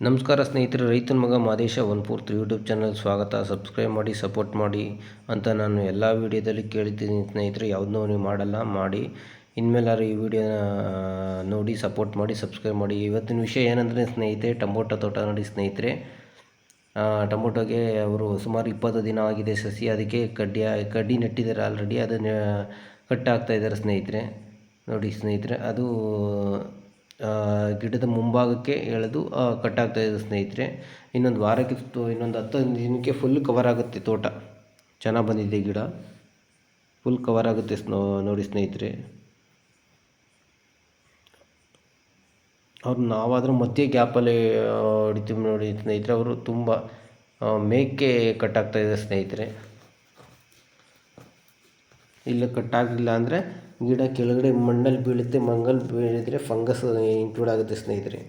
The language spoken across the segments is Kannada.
ನಮಸ್ಕಾರ ಸ್ನೇಹಿತರೆ, ರೈತನ ಮಗ Madesha one fourth YouTube channel ಸ್ವಾಗತ. ಸಬ್ಸ್ಕ್ರೈಬ್ ಮಾಡಿ, ಸಪೋರ್ಟ್ ಮಾಡಿ ಅಂತ ನಾನು ಎಲ್ಲ ವೀಡಿಯೋದಲ್ಲಿ ಕೇಳಿದ್ದೀನಿ ಸ್ನೇಹಿತರೆ. ಯಾವುದನ್ನೂ ನೀವು ಮಾಡಲ್ಲ, ಮಾಡಿ. ಇನ್ಮೇಲಾದ್ರೂ ಈ ವಿಡಿಯೋನ ನೋಡಿ, ಸಪೋರ್ಟ್ ಮಾಡಿ, ಸಬ್ಸ್ಕ್ರೈಬ್ ಮಾಡಿ. ಇವತ್ತಿನ ವಿಷಯ ಏನಂದರೆ ಸ್ನೇಹಿತರೆ, ಟೊಮೊಟೊ ತೋಟ ನೋಡಿ ಸ್ನೇಹಿತರೆ. ಟೊಮೊಟೊಗೆ ಅವರು ಸುಮಾರು ಇಪ್ಪತ್ತು ದಿನ ಆಗಿದೆ ಸಸಿ. ಅದಕ್ಕೆ ಕಡ್ಡಿ ಕಡ್ಡಿ ನೆಟ್ಟಿದ್ದಾರೆ ಆಲ್ರೆಡಿ ಅದನ್ನು ಕಟ್ ಆಗ್ತಾ ಇದ್ದಾರೆ ಸ್ನೇಹಿತರೆ. ನೋಡಿ ಸ್ನೇಹಿತರೆ, ಅದು ಗಿಡದ ಮುಂಭಾಗಕ್ಕೆ ಎಳೆದು ಕಟ್ಟಾಗ್ತಾ ಇದೆ ಸ್ನೇಹಿತರೆ. ಇನ್ನೊಂದು ವಾರಕ್ಕೆ ಇನ್ನೊಂದು ಹತ್ತು ದಿನಕ್ಕೆ ಫುಲ್ ಕವರ್ ಆಗುತ್ತೆ ತೋಟ. ಚೆನ್ನಾಗಿ ಬಂದಿದೆ ಗಿಡ. ಫುಲ್ ಕವರ್ ಆಗುತ್ತೆ ನೋಡಿ ಸ್ನೇಹಿತರೆ. ಅವ್ರು ನಾವಾದರೂ ಮಧ್ಯೆ ಗ್ಯಾಪಲ್ಲಿ ಹೊಡಿತೀವಿ ನೋಡಿ ಸ್ನೇಹಿತರೆ. ಅವರು ತುಂಬ ಮೇಕೆ ಕಟ್ ಆಗ್ತಾ ಇದೆ ಸ್ನೇಹಿತರೆ. ಇಲ್ಲ ಕಟ್ಟಾಗಲಿಲ್ಲ ಅಂದರೆ ಗಿಡ ಕೆಳಗಡೆ ಮಣ್ಣಲ್ಲಿ ಬೀಳುತ್ತೆ, ಮಂಗಲ್ ಬೀಳಿದರೆ ಫಂಗಸ್ ಇನ್ಕ್ಲೂಡ್ ಆಗುತ್ತೆ ಸ್ನೇಹಿತರೆ.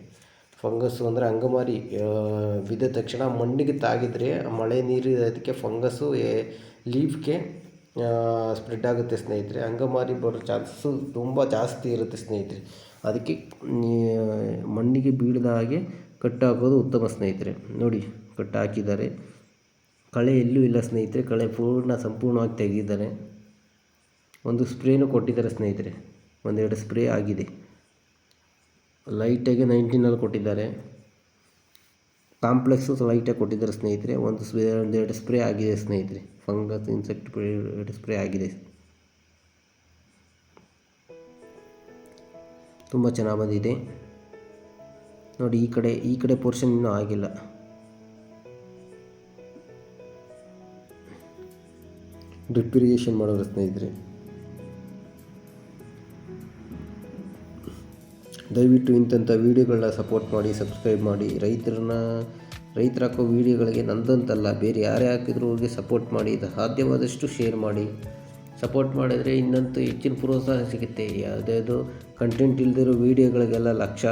ಫಂಗಸ್ಸು ಅಂದರೆ ಅಂಗಮಾರಿ ಬಿದ್ದ ತಕ್ಷಣ ಮಣ್ಣಿಗೆ ತಾಗಿದರೆ ಮಳೆ ನೀರು ಅದಕ್ಕೆ ಫಂಗಸ್ಸು ಲೀಫ್ಗೆ ಸ್ಪ್ರೆಡ್ ಆಗುತ್ತೆ ಸ್ನೇಹಿತರೆ. ಅಂಗಮಾರಿ ಬರೋ ಚಾನ್ಸಸ್ಸು ತುಂಬ ಜಾಸ್ತಿ ಇರುತ್ತೆ ಸ್ನೇಹಿತರೆ. ಅದಕ್ಕೆ ಮಣ್ಣಿಗೆ ಬೀಳದ ಹಾಗೆ ಕಟ್ ಹಾಕೋದು ಉತ್ತಮ ಸ್ನೇಹಿತರೆ. ನೋಡಿ ಕಟ್ ಹಾಕಿದ್ದಾರೆ ಕಳೆ ಎಲ್ಲೂ ಇಲ್ಲ ಸ್ನೇಹಿತರೆ. ಕಳೆ ಪೂರ್ಣ ಸಂಪೂರ್ಣವಾಗಿ ತೆಗೆದಿದ್ದಾರೆ. ಒಂದು ಸ್ಪ್ರೇನು ಕೊಟ್ಟಿದ್ದಾರೆ ಸ್ನೇಹಿತರೆ. ಒಂದೆರಡು ಸ್ಪ್ರೇ ಆಗಿದೆ. ಲೈಟಾಗಿ ನೈನ್ಟೀನಲ್ಲಿ ಕೊಟ್ಟಿದ್ದಾರೆ. ಕಾಂಪ್ಲೆಕ್ಸು ಲೈಟಾಗಿ ಕೊಟ್ಟಿದ್ದಾರೆ ಸ್ನೇಹಿತರೆ. ಒಂದು ಸ್ಪ್ರೇ, ಒಂದೆರಡು ಸ್ಪ್ರೇ ಆಗಿದೆ ಸ್ನೇಹಿತರೆ. ಫಂಗಸ್, ಇನ್ಸೆಕ್ಟ್, ಎರಡು ಸ್ಪ್ರೇ ಆಗಿದೆ. ತುಂಬ ಚೆನ್ನಾಗಿ ಬಂದಿದೆ. ನೋಡಿ, ಈ ಕಡೆ ಈ ಕಡೆ ಪೋರ್ಷನ್ ಇನ್ನೂ ಆಗಿಲ್ಲ. ಡ್ರಿಪ್ ಇರಿಗೇಷನ್ ಮಾಡೋರು ಸ್ನೇಹಿತರೆ. ದಯವಿಟ್ಟು ಇಂಥಂಥ ವೀಡಿಯೋಗಳನ್ನ ಸಪೋರ್ಟ್ ಮಾಡಿ ಸಬ್ಸ್ಕ್ರೈಬ್ ಮಾಡಿ. ರೈತರನ್ನ ರೈತರು ಹಾಕೋ ವೀಡಿಯೋಗಳಿಗೆ ನಂದಂತಲ್ಲ, ಬೇರೆ ಯಾರೇ ಹಾಕಿದ್ರು ಅವ್ರಿಗೆ ಸಪೋರ್ಟ್ ಮಾಡಿ. ಇದು ಸಾಧ್ಯವಾದಷ್ಟು ಶೇರ್ ಮಾಡಿ. ಸಪೋರ್ಟ್ ಮಾಡಿದರೆ ಇನ್ನಂತೂ ಹೆಚ್ಚಿನ ಪ್ರೋತ್ಸಾಹ ಸಿಗುತ್ತೆ. ಯಾವುದ್ಯಾವುದು ಕಂಟೆಂಟ್ ಇಲ್ದಿರೋ ವೀಡಿಯೋಗಳಿಗೆಲ್ಲ ಲಕ್ಷ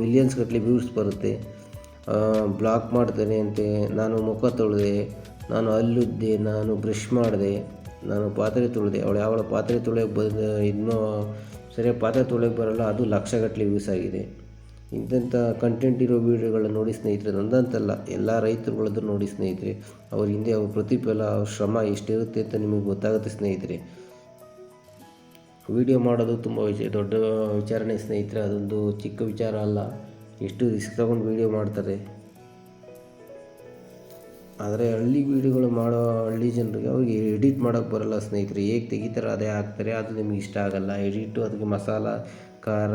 ಮಿಲಿಯನ್ಸ್ ಗಟ್ಟಲೆ ವ್ಯೂಸ್ ಬರುತ್ತೆ. ಬ್ಲಾಕ್ ಮಾಡ್ತೇನೆ ಅಂತೆ. ನಾನು ಮುಖ ತೊಳೆದೆ, ನಾನು ಅಲ್ಲುದ್ದೆ, ನಾನು ಬ್ರಷ್ ಮಾಡಿದೆ, ನಾನು ಪಾತ್ರೆ ತೊಳೆದೆ. ಅವಳು ಯಾವಳ ಪಾತ್ರೆ ತೊಳೆಯೋಕೆ ಬಂದ, ಇನ್ನೂ ಸರಿಯಾಗಿ ಪಾತ್ರೆ ತೊಳೆಯೋಕ್ಕೆ ಬರಲ್ಲ, ಅದು ಲಕ್ಷಗಟ್ಟಲೆ ವ್ಯೂಸ್ ಆಗಿದೆ. ಇಂಥ ಕಂಟೆಂಟ್ ಇರೋ ವೀಡಿಯೋಗಳನ್ನ ನೋಡಿ ಸ್ನೇಹಿತರೆ, ನಂದಂತಲ್ಲ, ಎಲ್ಲ ರೈತರುಗಳದ್ದು ನೋಡಿ ಸ್ನೇಹಿತರೆ, ಅವ್ರ ಹಿಂದೆ ಅವ್ರ ಪ್ರತಿಫಲ, ಅವ್ರ ಶ್ರಮ ಎಷ್ಟಿರುತ್ತೆ ಅಂತ ನಿಮಗೆ ಗೊತ್ತಾಗುತ್ತೆ ಸ್ನೇಹಿತರೆ. ವಿಡಿಯೋ ಮಾಡೋದು ತುಂಬ ವಿಚ, ದೊಡ್ಡ ವಿಚಾರಣೆ ಸ್ನೇಹಿತರೆ, ಅದೊಂದು ಚಿಕ್ಕ ವಿಚಾರ ಅಲ್ಲ. ಎಷ್ಟು ರಿಸ್ಕ್ ತಗೊಂಡು ವೀಡಿಯೋ ಮಾಡ್ತಾರೆ. ಆದರೆ ಹಳ್ಳಿ ವೀಡಿಯೋಗಳು ಮಾಡೋ ಹಳ್ಳಿ ಜನರಿಗೆ ಅವ್ರಿಗೆ ಎಡಿಟ್ ಮಾಡೋಕ್ಕೆ ಬರೋಲ್ಲ ಸ್ನೇಹಿತರೆ. ಹೇಗೆ ತೆಗಿತಾರೆ ಅದೇ ಹಾಕ್ತಾರೆ. ಅದು ನಿಮ್ಗೆ ಇಷ್ಟ ಆಗೋಲ್ಲ. ಎಡಿಟು ಅದಕ್ಕೆ ಮಸಾಲ, ಖಾರ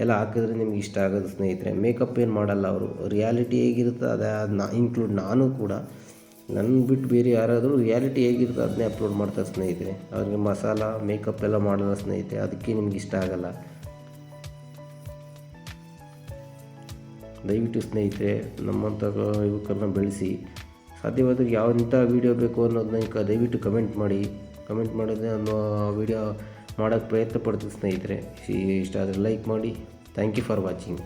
ಎಲ್ಲ ಹಾಕಿದ್ರೆ ನಿಮ್ಗೆ ಇಷ್ಟ ಆಗೋದು ಸ್ನೇಹಿತರೆ. ಮೇಕಪ್ ಏನು ಮಾಡಲ್ಲ ಅವರು. ರಿಯಾಲಿಟಿ ಹೇಗಿರುತ್ತೆ ಅದೇ ನಾ ಇನ್ಕ್ಲೂಡ್ ನಾನು ಕೂಡ. ನನ್ನ ಬಿಟ್ಟು ಬೇರೆ ಯಾರಾದರೂ ರಿಯಾಲಿಟಿ ಹೇಗಿರುತ್ತೆ ಅದನ್ನೇ ಅಪ್ಲೋಡ್ ಮಾಡ್ತಾರೆ ಸ್ನೇಹಿತರೆ. ಅವ್ರಿಗೆ ಮಸಾಲ ಮೇಕಪ್ ಎಲ್ಲ ಮಾಡಲ್ಲ ಸ್ನೇಹಿತರೆ. ಅದಕ್ಕೆ ನಿಮ್ಗೆ ಇಷ್ಟ ಆಗೋಲ್ಲ. ದಯವಿಟ್ಟು ಸ್ನೇಹಿತರೆ ನಮ್ಮಂಥ ಯುವಕರನ್ನ ಬೆಳೆಸಿ. ಸಾಧ್ಯವಾದರೆ ಯಾವ ಇಂಥ ವೀಡಿಯೋ ಬೇಕು ಅನ್ನೋದನ್ನ ಈಗ ದಯವಿಟ್ಟು ಕಮೆಂಟ್ ಮಾಡಿ. ಕಮೆಂಟ್ ಮಾಡಿದ್ರೆ ಅನ್ನೋ ವೀಡಿಯೋ ಮಾಡೋಕ್ಕೆ ಪ್ರಯತ್ನ ಪಡ್ತೀನಿ ಸ್ನೇಹಿತರೆ. ಇಷ್ಟ ಆದರೆ ಲೈಕ್ ಮಾಡಿ. Thank you for watching